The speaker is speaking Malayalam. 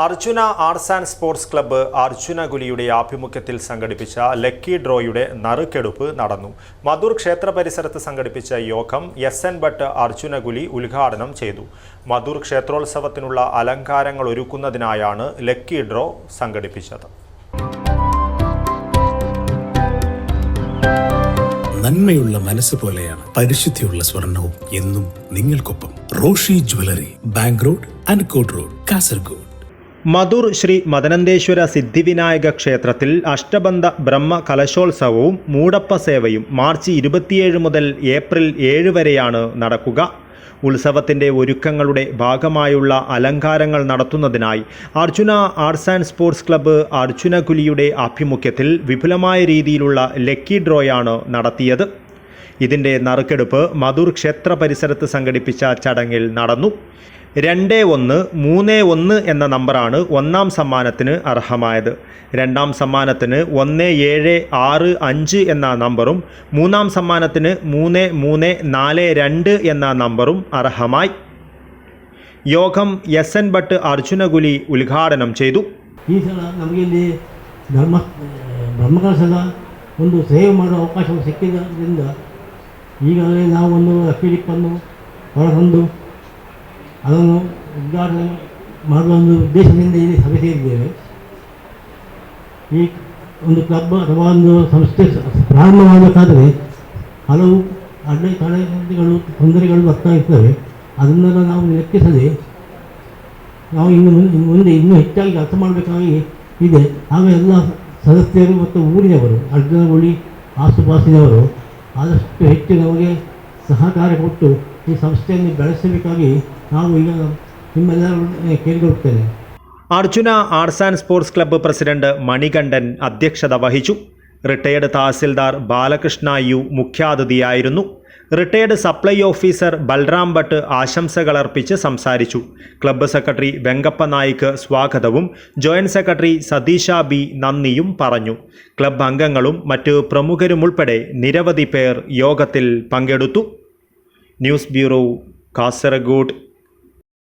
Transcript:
Arjuna arts and sports club Arjuna ഗുലിയുടെ ആഭിമുഖ്യത്തിൽ സംഘടിപ്പിച്ച ലക്കി ഡ്രോയുടെ നറുക്കെടുപ്പ് നടന്നു. മധുർ ക്ഷേത്ര പരിസരത്ത് സംഘടിപ്പിച്ച യോഗം എസ് എൻ ഭട്ട് അർജുന ഗുലി ഉദ്ഘാടനം ചെയ്തു. മധുർ ക്ഷേത്രോത്സവത്തിനുള്ള അലങ്കാരങ്ങൾ ഒരുക്കുന്നതിനായാണ് ലക്കി ഡ്രോ സംഘടിപ്പിച്ചത്. നന്മയുള്ള മനസ്സ് പോലെയാണ് പരിശുദ്ധിയുള്ള സ്വർണവും എന്നും നിങ്ങൾക്കൊപ്പം Roshi jewellery bank road Ankot road Kasaragod. Madhur Shri Madananteshwara Siddhivinayaka ക്ഷേത്രത്തിൽ അഷ്ടബന്ധ ബ്രഹ്മ കലശോത്സവവും മൂടപ്പ സേവയും മാർച്ച് ഇരുപത്തിയേഴ് മുതൽ ഏപ്രിൽ ഏഴ് വരെയാണ് നടക്കുക. ഉത്സവത്തിന്റെ ഒരുക്കങ്ങളുടെ ഭാഗമായുള്ള അലങ്കാരങ്ങൾ നടത്തുന്നതിനായി Arjuna arts and sports club Arjuna കുലിയുടെ ആഭിമുഖ്യത്തിൽ വിപുലമായ രീതിയിലുള്ള ലക്കി ഡ്രോയാണ് നടത്തിയത്. ഇതിന്റെ നറുക്കെടുപ്പ് മധുർ ക്ഷേത്ര പരിസരത്ത് സംഘടിപ്പിച്ച ചടങ്ങിൽ നടന്നു. രണ്ട് ഒന്ന് മൂന്ന് ഒന്ന് എന്ന നമ്പറാണ് ഒന്നാം സമ്മാനത്തിന് അർഹമായത് രണ്ടാം സമ്മാനത്തിന് ഒന്ന് ഏഴ് ആറ് അഞ്ച് എന്ന നമ്പറും മൂന്നാം സമ്മാനത്തിന് മൂന്ന് മൂന്ന് നാല് രണ്ട് എന്ന നമ്പറും അർഹമായി യോഗം എസ് എൻ ഭട്ട് അർജുനകുലി ഉദ്ഘാടനം ചെയ്തു ಈ ಸಲ ನಮಗೆ ಇಲ್ಲಿ ಧರ್ಮ ಬ್ರಹ್ಮಕಲಶದ ಒಂದು ಸೇವೆ ಮಾಡುವ ಅವಕಾಶವು ಸಿಕ್ಕಿದ್ದರಿಂದ ಈಗಾಗಲೇ ನಾವು ಒಂದು ಫಿಲಿಪ್ಪನ್ನು ಹೊರತಂದು ಅದನ್ನು ಉದ್ಘಾಟನೆ ಮಾಡುವ ಒಂದು ಉದ್ದೇಶದಿಂದ ಇಲ್ಲಿ ಸಭೆ ಸೇರಿದ್ದೇವೆ. ಈ ಒಂದು ಕ್ಲಬ್ ಅಥವಾ ಒಂದು ಸಂಸ್ಥೆ ಪ್ರಾರಂಭವಾಗಬೇಕಾದರೆ ಹಲವು ಅಡ್ಡ ತಡೆಗಳು, ತೊಂದರೆಗಳು ಬರ್ತಾ ಇರ್ತವೆ. ಅದನ್ನೆಲ್ಲ ನಾವು ಲೆಕ್ಕಿಸದೆ ನಾವು ಇನ್ನು ಮುಂದೆ ಮುಂದೆ ಇನ್ನೂ ಹೆಚ್ಚಾಗಿ ಅರ್ಥ ಮಾಡಬೇಕಾಗಿ ಇದೆ. ಆಗ ಎಲ್ಲ ಸದಸ್ಯರು ಮತ್ತು ಊರಿನವರು ಅರ್ಜುನಗುಳಿ ಆಸುಪಾಸಿನವರು ಆದಷ್ಟು ಹೆಚ್ಚು ನಮಗೆ ಸಹಕಾರ ಕೊಟ್ಟು ಈ ಸಂಸ್ಥೆಯನ್ನು ಬೆಳೆಸಬೇಕಾಗಿ ನಾವು ಈಗ ನಿಮ್ಮೆಲ್ಲರೂ ಕೇಳಿಕೊಳ್ಳುತ್ತೇನೆ Arjuna arts and sports club president Manikandan അധ്യക്ഷത വഹിച്ചു retired tahsildar Balakrishna U മുഖ്യാതിഥിയായിരുന്നു retired supply officer Balram Bhat ആശംസകൾ അർപ്പിച്ച് സംസാരിച്ചു ക്ലബ്ബ് സെക്രട്ടറി വെങ്കപ്പ നായിക്ക് സ്വാഗതവും ജോയിന്റ് സെക്രട്ടറി സതീഷ ബി നന്ദിയും പറഞ്ഞു ക്ലബ്ബ് അംഗങ്ങളും മറ്റ് പ്രമുഖരുമുൾപ്പെടെ നിരവധി പേർ യോഗത്തിൽ പങ്കെടുത്തു ന്യൂസ് ബ്യൂറോ കാസർഗോഡ്